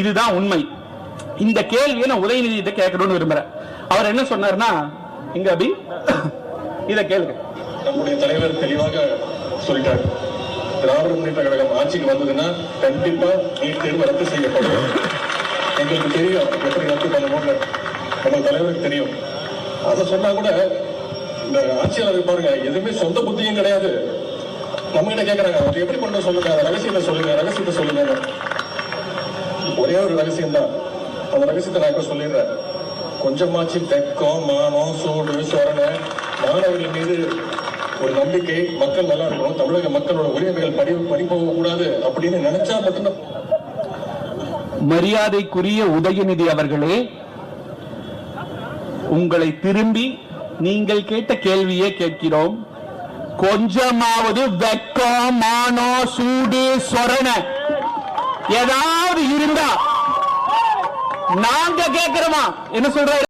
இதுதான் உண்மை. இந்த கேள்வியை நான் உதயநிதியிட்ட கேட்கணும்னு விரும்புறேன். அவர் என்ன சொன்னார்னா இங்க அபி இத கேளுங்க. நம்முடைய தலைவர் தெளிவாக சொல்லிட்டார். திராவிட முன்னேற்ற கழகம் ஆட்சிக்கு வந்ததுன்னா கண்டிப்பா நீட் தேர்வு ரத்து செய்யப்படும். எங்களுக்கு தெரியும் எப்படி ரத்து பண்ணணும்னு நம்ம தலைவருக்கு தெரியும். அதை சொன்னா கூட இந்த ஆட்சியாளர் பாருங்க எதுவுமே சொந்த புத்தியும் கிடையாது. நம்ம கிட்ட கேட்கறாங்க அவர் எப்படி பண்ண சொல்லுங்க? ரகசியத்தை சொல்லுங்க ரகசியத்தை சொல்லுங்க ஒரே ஒரு ரகசியம் தான் அந்த ரகசியத்தை நான் இப்ப சொல்லிடுறேன். கொஞ்சமாச்சு வெக்கம் மானம் சூடு சொரணை மாணவர்கள் மீது ஒரு நம்பிக்கை மக்கள் நல்லா இருக்கணும் தமிழக மக்களோட உரிமைகள் படி படி கூடாது அப்படின்னு நினைச்சா மட்டும்தான். மரியாதைக்குரிய உதயநிதி அவர்களே உங்களை திரும்பி நீங்கள் கேட்ட கேள்வியே கேட்கிறோம். கொஞ்சமாவது வெக்கம் மானோ சூடு சொரண ஏதாவது இருந்தா நாங்க கேட்கிறோமா என்ன சொல்ற